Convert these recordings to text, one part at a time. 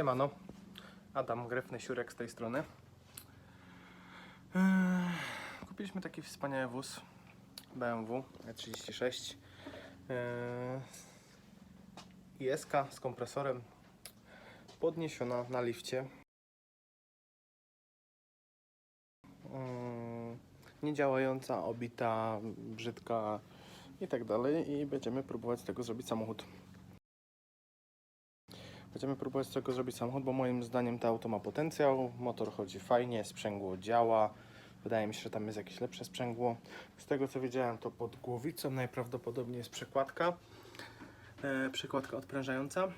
Siemano, Adam Grefny Siurek z tej strony. Eee, Kupiliśmy taki wspaniały wóz BMW E36 eee, ISK z kompresorem podniesiona na lifcie. Mm, Niedziałająca, obita, brzydka i tak dalej i będziemy próbować z tego zrobić samochód. Będziemy próbować z tego zrobić samochód, bo moim zdaniem to auto ma potencjał, motor chodzi fajnie, sprzęgło działa. Wydaje mi się, że tam jest jakieś lepsze sprzęgło. Z tego co wiedziałem, to pod głowicą najprawdopodobniej jest przekładka. E, przekładka odprężająca. E,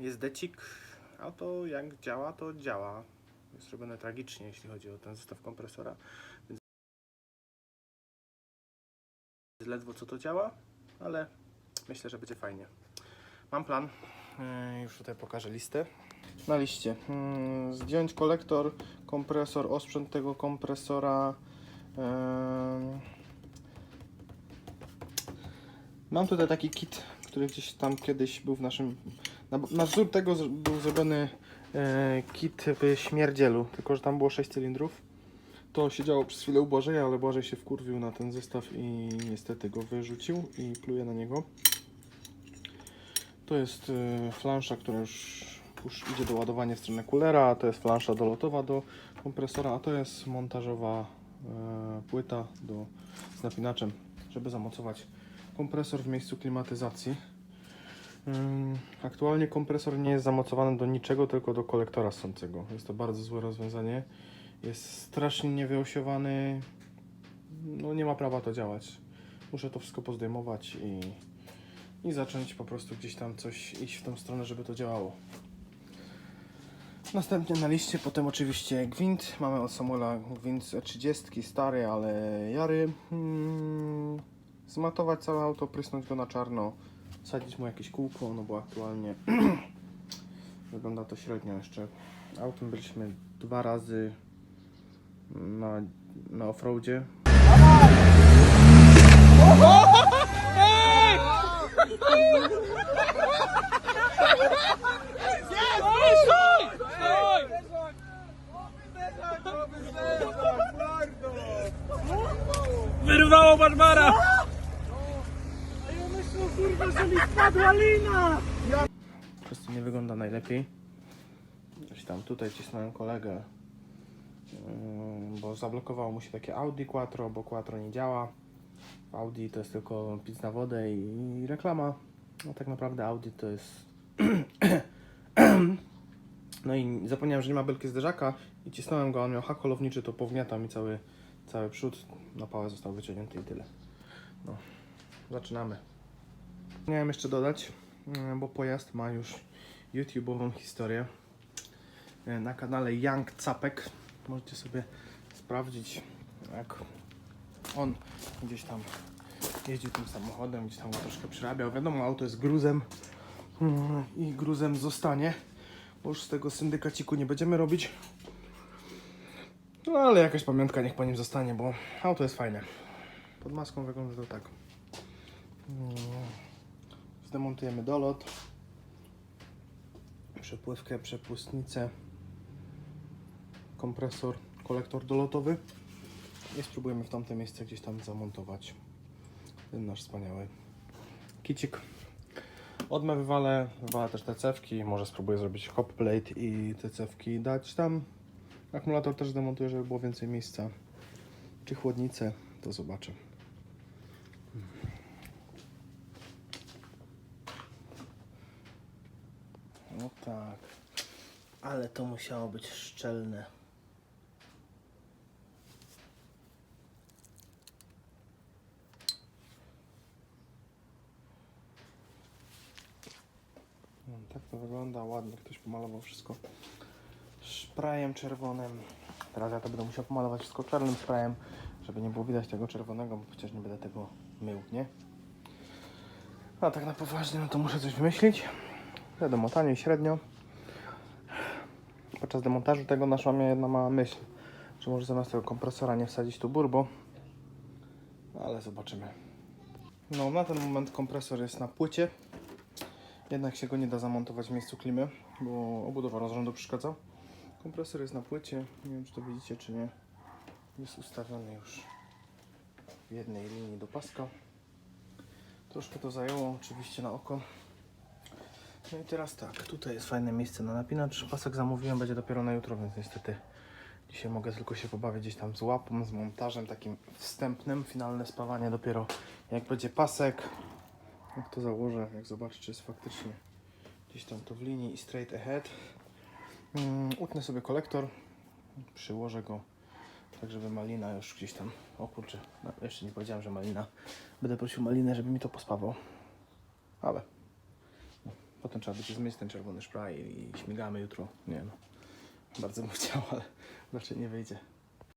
jest decik. Auto jak działa, to działa. Jest robione tragicznie, jeśli chodzi o ten zestaw kompresora. Więc ledwo co to działa, ale myślę, że będzie fajnie. Mam plan. Yy, Już tutaj pokażę listę. Na liście. mm, Zdjąć kolektor, kompresor, osprzęt tego kompresora. Mam tutaj taki kit, który gdzieś tam kiedyś był w naszym. Na, na wzór tego był zrobiony e, kit w śmierdzielu, tylko że tam było 6 cylindrów. To siedziało przez chwilę u Błażeja, ale Błażej się wkurwił na ten zestaw i niestety go wyrzucił i pluje na niego. To jest y, flansza, która już, już idzie do ładowania w stronę kulera, to jest flansza dolotowa do kompresora, a to jest montażowa e, płyta do, z napinaczem, żeby zamocować kompresor w miejscu klimatyzacji. Aktualnie kompresor nie jest zamocowany do niczego, tylko do kolektora ssącego. Jest to bardzo złe rozwiązanie. Jest strasznie niewyosiowany. No nie ma prawa to działać. Muszę to wszystko pozdejmować i, i zacząć po prostu gdzieś tam coś iść w tą stronę, żeby to działało. Następnie na liście, potem oczywiście gwint. Mamy od Samuela gwint z 30 stary, ale jary. Hmm, zmatować całe auto, prysnąć go na czarno, wsadzić mu jakieś kółko, no bo aktualnie wygląda to średnio jeszcze. Autem byliśmy dwa razy na, na offroadzie. Wyrwało Barbara! Przez to nie wygląda najlepiej. Coś tam tutaj cisnąłem kolegę, yy, bo zablokowało mu się takie Audi Quattro, bo Quattro nie działa. Audi to jest tylko pizza na wodę i reklama. No tak naprawdę Audi to jest... No i zapomniałem, że nie ma belki zderzaka i cisnąłem go, on miał hak holowniczy, to powgniata mi cały, cały przód. Na pałę został wyciągnięty i tyle. No, zaczynamy. Miałem jeszcze dodać, mm, bo pojazd ma już YouTube'ową historię e, na kanale Young Capek. Możecie sobie sprawdzić, jak on gdzieś tam jeździł tym samochodem, gdzieś tam go troszkę przerabiał. Wiadomo, auto jest gruzem mm, i gruzem zostanie, bo już z tego syndykaciku nie będziemy robić. No ale jakaś pamiątka niech po nim zostanie, bo auto jest fajne. Pod maską wygląda to tak. Zdemontujemy dolot, przepływkę, przepustnicę, kompresor, kolektor dolotowy i spróbujemy w tamte miejsce gdzieś tam zamontować ten nasz wspaniały kicik. Odmę wywalę, wywalę też te cewki, może spróbuję zrobić hop plate i te cewki dać tam. Akumulator też demontuję, żeby było więcej miejsca. Czy chłodnicę, to zobaczę. No tak. Ale to musiało być szczelne. No, tak to wygląda ładnie. Ktoś pomalował wszystko sprayem czerwonym. Teraz ja to będę musiał pomalować wszystko czarnym sprayem, żeby nie było widać tego czerwonego, bo przecież nie będę tego mył, nie? A tak na poważnie, no to muszę coś wymyślić. Wiadomo, tanio średnio. Podczas demontażu tego naszła mnie jedna mała myśl, że może zamiast tego kompresora nie wsadzić tu burbo. Ale zobaczymy. No, na ten moment kompresor jest na płycie. Jednak się go nie da zamontować w miejscu klimy. bo obudowa rozrządu przeszkadza. Kompresor jest na płycie, nie wiem czy to widzicie czy nie. Jest ustawiony już w jednej linii do paska. Troszkę to zajęło oczywiście na oko. No i teraz tak, tutaj jest fajne miejsce na napinacz. Pasek zamówiłem, będzie dopiero na jutro, więc niestety dzisiaj mogę tylko się pobawić gdzieś tam z łapą, z montażem takim wstępnym. Finalne spawanie dopiero jak będzie pasek. Jak to założę, jak zobaczę, czy jest faktycznie gdzieś tam to w linii i straight ahead. Mm, utnę sobie kolektor, przyłożę go tak, żeby malina już gdzieś tam, o kurczę, no, jeszcze nie powiedziałem, że malina, będę prosił malinę, żeby mi to pospawał, ale no, potem trzeba będzie zmyć ten czerwony szpraj i, śmigamy jutro, nie no, bardzo bym chciał, ale raczej nie wyjdzie.